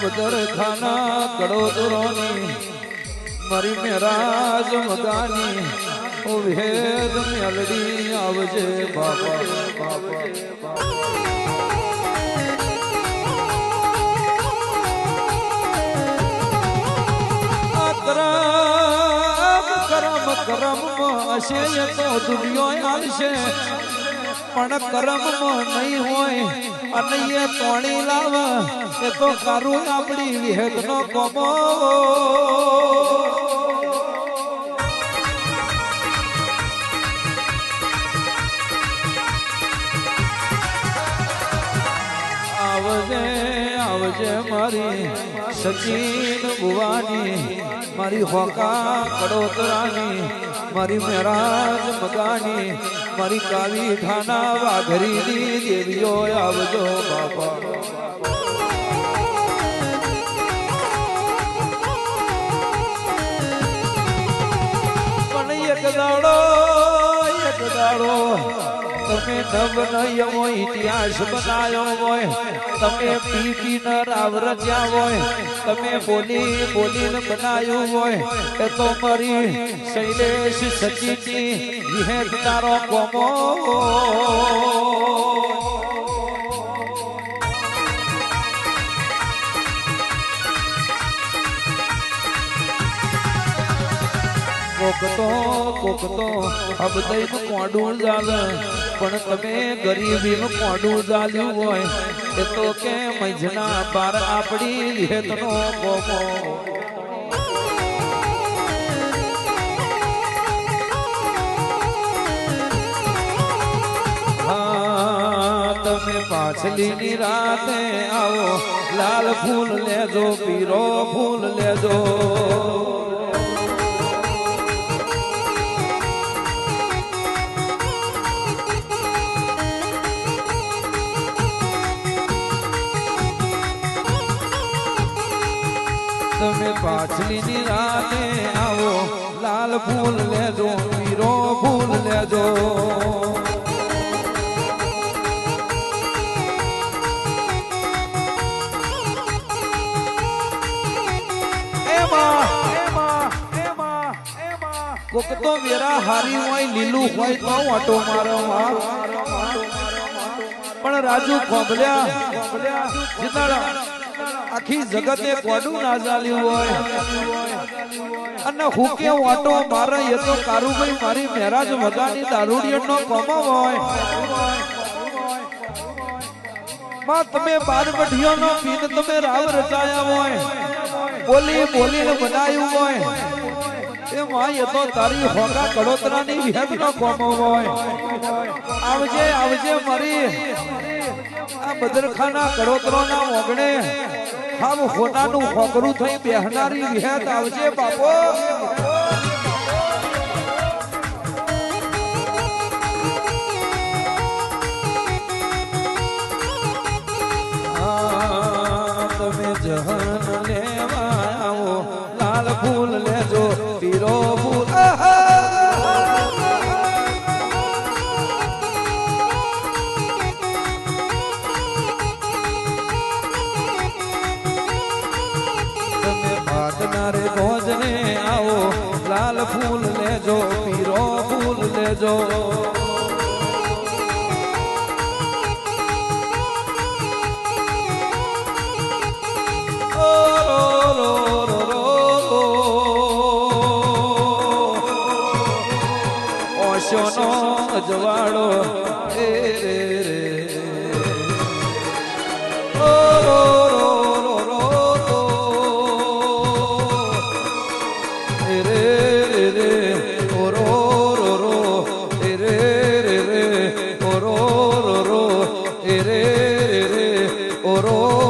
બદર ખાના કડોદરોની, મારી મેરાજ મગાની ઓ વેદ મેલડી આવજે બાબા આ કરમ કરમ કરમ હશે તો દુનિયો આવશે પણ કરમમાં નહીં હોય અને એ તોણી લાવ, એ તો કરું આપણી વિહેતનો કોમો. આવજે આવજે મારી સચિન ભુવાની મારી હોકા કડોતરાની મારી મહેરાજ મગાની મારી કાવી ઠાના વાઘરીની દેવીઓ આવજો બાપા. એક દાડો એક દાડો તમે નવ હોય, ઇતિહાસ બનાયો હોય, તમે પી ન રાવ રચ્યા હોય, તમે બોલી બોલીને બનાયું હોય, એ તો મારી શૈલેષ સચિનની વિહેર તારો કોમો. કોકતો કોકતો. અબદઈમ કોડું જાલ. પણ તમે ગરીબીમ કોડું જાલ્યું હોય, એ તો કે મજના બાર આપડી હેતનો કોમો. તમે પાછલી ની રાતે આવો. લાલ ફૂલ લેજો, પીરો ફૂલ લેજો. તમે પાછલી ની રાતે આવો, લાલ ફૂલ લેજો, પીરો ફૂલ લેજો. કોક તો વેરા હારી હોય, લીલું હોય, તો ઓટો મારવા. પણ રાજુ ખોબલ્યા જીતાડા આખી જગતે કોડું ના ચાલ્યું હોય? અને હું કે વાટો મારે એ તો કારુભાઈ મારી મહેરાજ વગાની દારૂડિયનો કોમો હોય? માં તમે બાર બઢીઓનો પીન તમે રાવ રચાયા હોય? બોલી બોલીને બનાવ્યું હોય? એ માં એ તો તારી હોકા કડોતરાની વિહતનો કોમો હોય? આવજે આવજે મારી. આ બદરખાના કડોતરોના ઓગણે હાવ હોનાનું હોકરું થઈ બેહનારી વિહત આવજે બાપો જહન લેવા લાલ ફૂલ લેજો, પીરો ફૂલ! ભાતના રે ભોજને આવો લાલ ફૂલ લેજો પીરો ફૂલ લેજો. જવાડો એ રે રે. ઓ